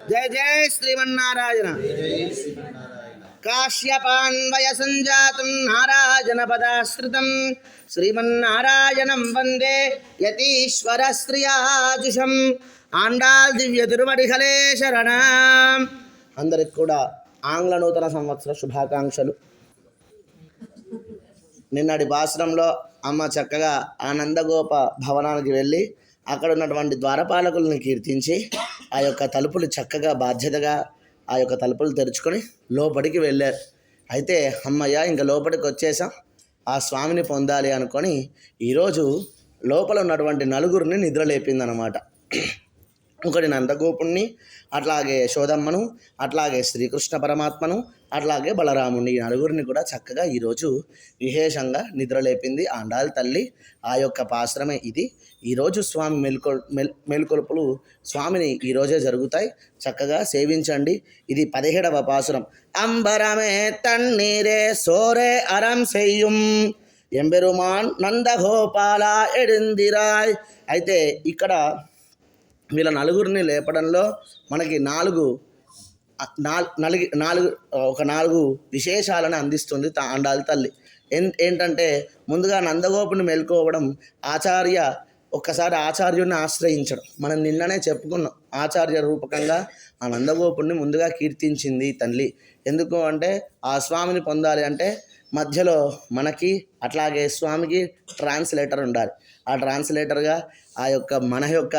జయ జయ శ్రీమన్నారాయణ. కాశ్యపాన్వయ సంజాతం నారాయణ పదాశ్రితం శ్రీమన్నారాయణం వందే యతీశ్వర శ్రియాజుషం ఆండాల్ దివ్య తిరువడిహలే శరణ. అందరికి కూడా ఆంగ్ల నూతన సంవత్సర శుభాకాంక్షలు. నిన్నటి భాషణంలో అమ్మ చక్కగా ఆనందగోప భవనానికి వెళ్ళి అక్కడ ఉన్నటువంటి ద్వారపాలకులను కీర్తించి ఆ యొక్క తలుపులు చక్కగా బాధ్యతగా ఆ యొక్క తలుపులు తెరుచుకొని లోపలికి వెళ్ళారు. అయితే అమ్మయ్య ఇంకా లోపలికి వచ్చేసాం ఆ స్వామిని పొందాలి అనుకొని ఈరోజు లోపల ఉన్నటువంటి నలుగురిని నిద్రలేపిందనమాట. ఒకటి నందగోపుణ్ణి అట్లాగే యశోదమ్మను అట్లాగే శ్రీకృష్ణ పరమాత్మను అట్లాగే బలరాముని ఈ నలుగురిని కూడా చక్కగా ఈరోజు విశేషంగా నిద్రలేపింది ఆండాల్ తల్లి. ఆ యొక్క పాశ్రమే ఇది. ఈరోజు స్వామి మెలుకొల్ మెల్ మేల్కొలుపులు స్వామిని ఈరోజే జరుగుతాయి. చక్కగా సేవించండి. ఇది పదిహేడవ పాసురం అంబరమే తన్నీరే సోరే అరం సెయ్యం ఎంబెరుమాన్ నందగోపాల ఎడిందిరాయ్. అయితే ఇక్కడ వీళ్ళ నలుగురిని లేపడంలో మనకి నాలుగు నాలుగు నలుగు నాలుగు ఒక నాలుగు విశేషాలను అందిస్తుంది తాండాలి తల్లి. ఏంటంటే ముందుగా నందగోపుని మేల్కోవడం ఆచార్య ఒక్కసారి ఆచార్యుడిని ఆశ్రయించడం. మనం నిన్ననే చెప్పుకున్నాం ఆచార్య రూపకంగా ఆ నందగోపుణ్ణి ముందుగా కీర్తించింది తల్లి. ఎందుకు అంటే ఆ స్వామిని పొందాలి అంటే మధ్యలో మనకి అట్లాగే స్వామికి ట్రాన్స్లేటర్ ఉండాలి. ఆ ట్రాన్స్లేటర్గా ఆ యొక్క మన యొక్క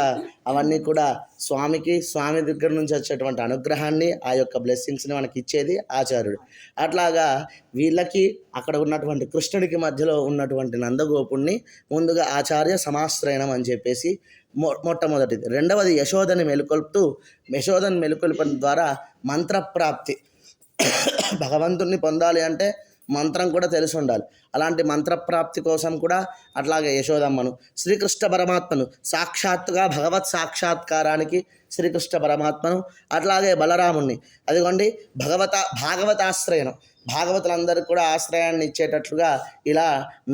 అవన్నీ కూడా స్వామికి స్వామి దగ్గర నుంచి వచ్చేటువంటి అనుగ్రహాన్ని ఆ యొక్క బ్లెస్సింగ్స్ని మనకి ఇచ్చేది ఆచార్యుడు. అట్లాగా వీళ్ళకి అక్కడ ఉన్నటువంటి కృష్ణుడికి మధ్యలో ఉన్నటువంటి నందగోపుణ్ణి ముందుగా ఆచార్య సమాశ్రయణం అని చెప్పేసి మొ మొట్టమొదటిది. రెండవది యశోదని మెలుకొల్పుతూ యశోదని మెలుకొల్పడం ద్వారా మంత్రప్రాప్తి. భగవంతుణ్ణి పొందాలి అంటే మంత్రం కూడా తెలిసి ఉండాలి. అలాంటి మంత్రప్రాప్తి కోసం కూడా అట్లాగే యశోదమ్మను శ్రీకృష్ణ పరమాత్మను సాక్షాత్తుగా భగవత్ సాక్షాత్కారానికి శ్రీకృష్ణ పరమాత్మను అట్లాగే బలరాముణ్ణి. అదిగోండి భగవత భాగవతాశ్రయం భాగవతులందరికీ కూడా ఆశ్రయాన్ని ఇచ్చేటట్లుగా ఇలా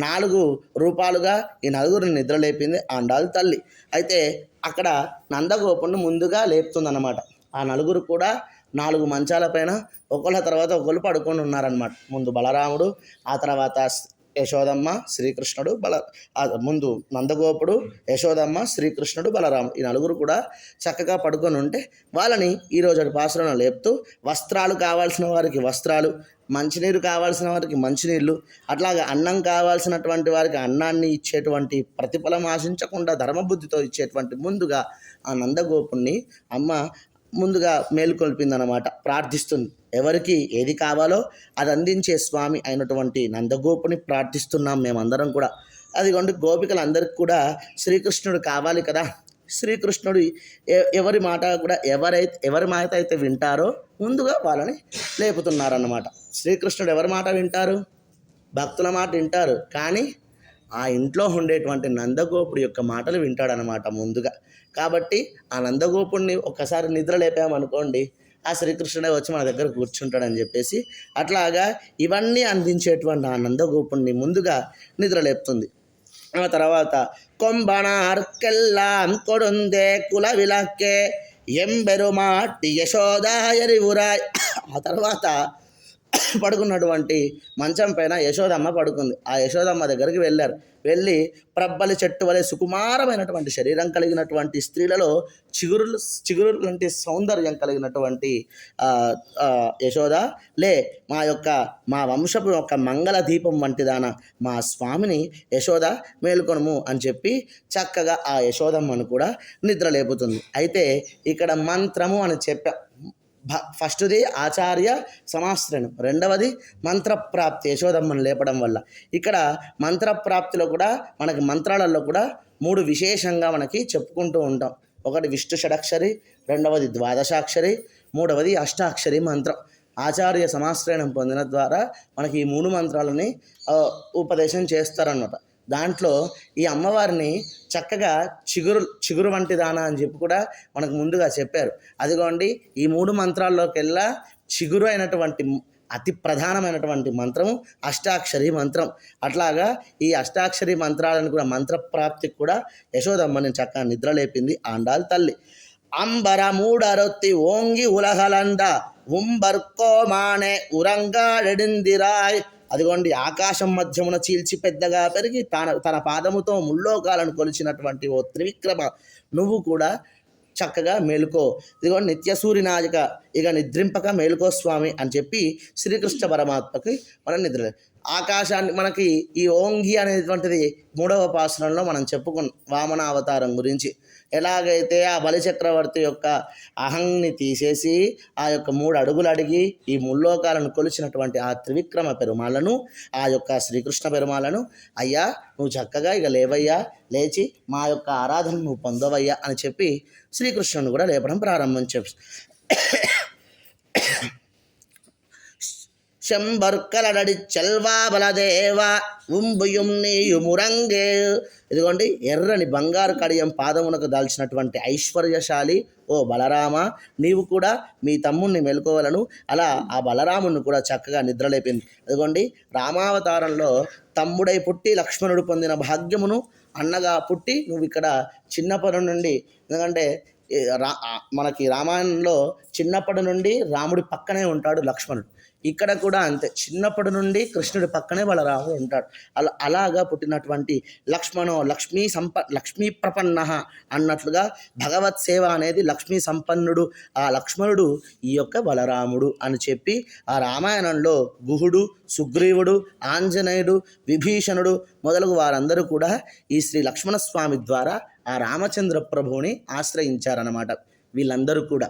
నాలుగు రూపాలుగా ఈ నలుగురిని నిద్రలేపింది అండాలి తల్లి. అయితే అక్కడ నందగోపుని ముందుగా లేపుతుందన్నమాట. ఆ నలుగురు కూడా నాలుగు మంచాల పైన ఒకళ్ళ తర్వాత ఒకళ్ళు పడుకొని ఉన్నారనమాట ముందు బలరాముడు ఆ తర్వాత యశోదమ్మ శ్రీకృష్ణుడు బల ముందు నందగోపుడు యశోదమ్మ శ్రీకృష్ణుడు బలరాముడు ఈ నలుగురు కూడా చక్కగా పడుకొని ఉంటే వాళ్ళని ఈరోజు పాసులను లేపుతూ వస్త్రాలు కావాల్సిన వారికి వస్త్రాలు మంచినీరు కావాల్సిన వారికి మంచినీళ్ళు అట్లాగే అన్నం కావాల్సినటువంటి వారికి అన్నాన్ని ఇచ్చేటువంటి ప్రతిఫలం ఆశించకుండా ధర్మబుద్ధితో ఇచ్చేటువంటి ముందుగా ఆ నందగోపుణ్ణి అమ్మ ముందుగా మేలుకొల్పిందనమాట ప్రార్థిస్తుంది. ఎవరికి ఏది కావాలో అది అందించే స్వామి అయినటువంటి నందగోపుని ప్రార్థిస్తున్నాం మేమందరం కూడా. అదిగోండి గోపికలందరికీ కూడా శ్రీకృష్ణుడు కావాలి కదా. శ్రీకృష్ణుడు ఎవరి మాట కూడా ఎవరైతే ఎవరి మాట అయితే వింటారో ముందుగా వాళ్ళని లేపుతున్నారన్నమాట. శ్రీకృష్ణుడు ఎవరి మాట వింటారు? భక్తుల మాట వింటారు. కానీ ఆ ఇంట్లో ఉండేటువంటి నందగోపుడు యొక్క మాటలు వింటాడనమాట ముందుగా. కాబట్టి ఆ నందగోపుడిని ఒక్కసారి నిద్ర లేపామనుకోండి ఆ శ్రీకృష్ణుడే వచ్చి మన దగ్గర కూర్చుంటాడని చెప్పేసి అట్లాగా ఇవన్నీ అందించేటువంటి ఆ నందగోపుడిని ముందుగా నిద్ర లేపుతుంది. ఆ తర్వాత కొంబణార్కెల్లాం కొడుందే కుల విలక్కే ఎంబెరుమాటి యశోదాయరి ఉరాయ్ ఆ తర్వాత పడుకున్నటువంటి మంచం పైన యశోదమ్మ పడుకుంది. ఆ యశోదమ్మ దగ్గరికి వెళ్ళారు. వెళ్ళి ప్రబ్బలి చెట్టు వలె సుకుమారమైనటువంటి శరీరం కలిగినటువంటి స్త్రీలలో చిగురులు చిగురు లాంటి సౌందర్యం కలిగినటువంటి యశోద లే మా యొక్క మా వంశపు యొక్క మంగళ దీపం వంటిదాన మా స్వామిని యశోద మేల్కొనుము అని చెప్పి చక్కగా ఆ యశోదమ్మను కూడా నిద్ర లేపుతుంది అయితే ఇక్కడ మంత్రము అని చెప్పా భ ఫస్ట్ది ఆచార్య సమాశ్రయం. రెండవది మంత్రప్రాప్తి యశోదమ్మను లేపడం వల్ల. ఇక్కడ మంత్రప్రాప్తిలో కూడా మనకి మంత్రాలలో కూడా మూడు విశేషంగా మనకి చెప్పుకుంటూ ఉంటాం. ఒకటి విష్ణు షడక్షరి రెండవది ద్వాదశాక్షరి మూడవది అష్టాక్షరి మంత్రం. ఆచార్య సమాశ్రయణం పొందిన ద్వారా మనకి ఈ మూడు మంత్రాలని ఉపదేశం చేస్తారన్నమాట. దాంట్లో ఈ అమ్మవారిని చక్కగా చిగురు చిగురు వంటి దాన అని చెప్పి కూడా మనకు ముందుగా చెప్పారు. అదిగోండి ఈ మూడు మంత్రాల్లోకెల్లా చిగురు అయినటువంటి అతి ప్రధానమైనటువంటి మంత్రము అష్టాక్షరి మంత్రం. అట్లాగా ఈ అష్టాక్షరి మంత్రాలను కూడా మంత్రప్రాప్తికి కూడా యశోదమ్మని చక్కగా నిద్రలేపింది ఆండాల్ తల్లి. అంబర మూడరొత్తి ఓంగి ఉలహలంద ఉంబర్కో మానే ఉరంగాడెడిందిరాయ్ అదిగోండి ఆకాశం మధ్యమున చీల్చి పెద్దగా పెరిగి తన తన పాదముతో ముల్లోకాలను కొలిచినటువంటి ఓ త్రివిక్రమ నువ్వు కూడా చక్కగా మేలుకో. ఇదిగో నిత్యసూరి నాయక ఇక నిద్రింపక మేలుకో స్వామి అని చెప్పి శ్రీకృష్ణ పరమాత్మకి మనం నిద్ర ఆకాశాన్ని మనకి ఈ ఓంగి అనేటువంటిది మూడవ పాసనంలో మనం చెప్పుకున్నాం వామన అవతారం గురించి. ఎలాగైతే ఆ బలిచక్రవర్తి యొక్క అహంని తీసేసి ఆ యొక్క మూడు అడుగులు అడిగి ఈ ముల్లోకాలను కొలిచినటువంటి ఆ త్రివిక్రమ పెరుమాలను ఆ యొక్క శ్రీకృష్ణ పెరుమాలను అయ్యా నువ్వు చక్కగా ఇక లేవయ్యా లేచి మా యొక్క ఆరాధన నువ్వు పొందవయ్యా అని చెప్పి శ్రీకృష్ణుని కూడా లేపడం ప్రారంభం ప్రారంభించారు శంబర్కలడడి చెల్వా బలదేవ ఉంబుయుం నీయు మురంగే. ఇదిగోండి ఎర్రని బంగారు కడియం పాదమునకు దాల్చినటువంటి ఐశ్వర్యశాలి. ఓ బలరామ నీవు కూడా మీ తమ్ముణ్ణి మెలుకోవాలను. అలా ఆ బలరాముని కూడా చక్కగా నిద్రలేపింది. ఇదిగోండి రామావతారంలో తమ్ముడై పుట్టి లక్ష్మణుడు పొందిన భాగ్యమును అన్నగా పుట్టి నువ్వు ఇక్కడ చిన్నప్పటి నుండి ఎందుకంటే రా మనకి రామాయణంలో చిన్నప్పటి నుండి రాముడి పక్కనే ఉంటాడు లక్ష్మణుడు. ఇక్కడ కూడా అంతే. చిన్నప్పటి నుండి కృష్ణుడి పక్కనే వాళ్ళ రాముడు ఉంటాడు. అలా అలాగా పుట్టినటువంటి లక్ష్మణో లక్ష్మీ సంప లక్ష్మీ ప్రపన్న అన్నట్లుగా భగవత్ సేవ అనేది లక్ష్మీ సంపన్నుడు ఆ లక్ష్మణుడు ఈ యొక్క బలరాముడు అని చెప్పి ఆ రామాయణంలో గుహుడు సుగ్రీవుడు ఆంజనేయుడు విభీషణుడు మొదలగు వారందరూ కూడా ఈ శ్రీ లక్ష్మణస్వామి ద్వారా ఆ రామచంద్ర ప్రభువుని ఆశ్రయించారన్నమాట. వీళ్ళందరూ కూడా.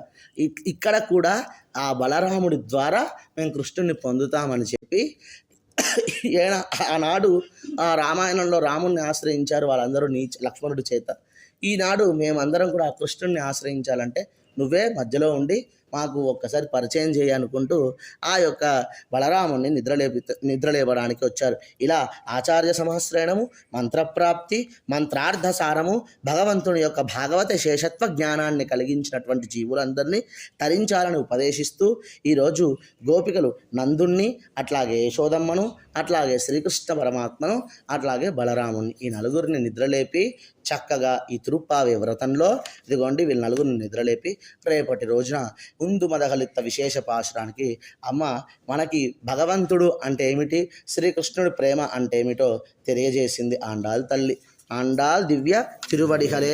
ఇక్కడ కూడా ఆ బలరాముడి ద్వారా మేము కృష్ణుడిని పొందుతామని చెప్పి ఆనాడు ఆ రామాయణంలో రాముణ్ణి ఆశ్రయించారు వాళ్ళందరూ నీ లక్ష్మణుడి చేత. ఈనాడు మేమందరం కూడా ఆ కృష్ణుడిని ఆశ్రయించాలంటే నువ్వే మధ్యలో ఉండి మాకు ఒక్కసారి పరిచయం చేయనుకుంటూ ఆ యొక్క బలరాముని నిద్రలేపి నిద్రలేపడానికి వచ్చారు. ఇలా ఆచార్య సమాశ్రయణము మంత్రప్రాప్తి మంత్రార్థ సారము భగవంతుని యొక్క భాగవత శేషత్వ జ్ఞానాన్ని కలిగించినటువంటి జీవులందరినీ తరించాలని ఉపదేశిస్తూ ఈరోజు గోపికలు నందుణ్ణి అట్లాగే యశోదమ్మను అట్లాగే శ్రీకృష్ణ పరమాత్మను అట్లాగే బలరాముని. ఈ నలుగురిని నిద్రలేపి చక్కగా ఈ తిరుప్పావి వ్రతంలో ఇదిగోండి వీళ్ళ నలుగురిని నిద్రలేపి రేపటి రోజున ఉందు మదగలిత్త విశేష పాశురానికి అమ్మ మనకి భగవంతుడు అంటే ఏమిటి? శ్రీకృష్ణుడి ప్రేమ అంటే ఏమిటో తెలియజేసింది ఆండాల్ తల్లి. ఆండాల్ దివ్య తిరువడిహలే.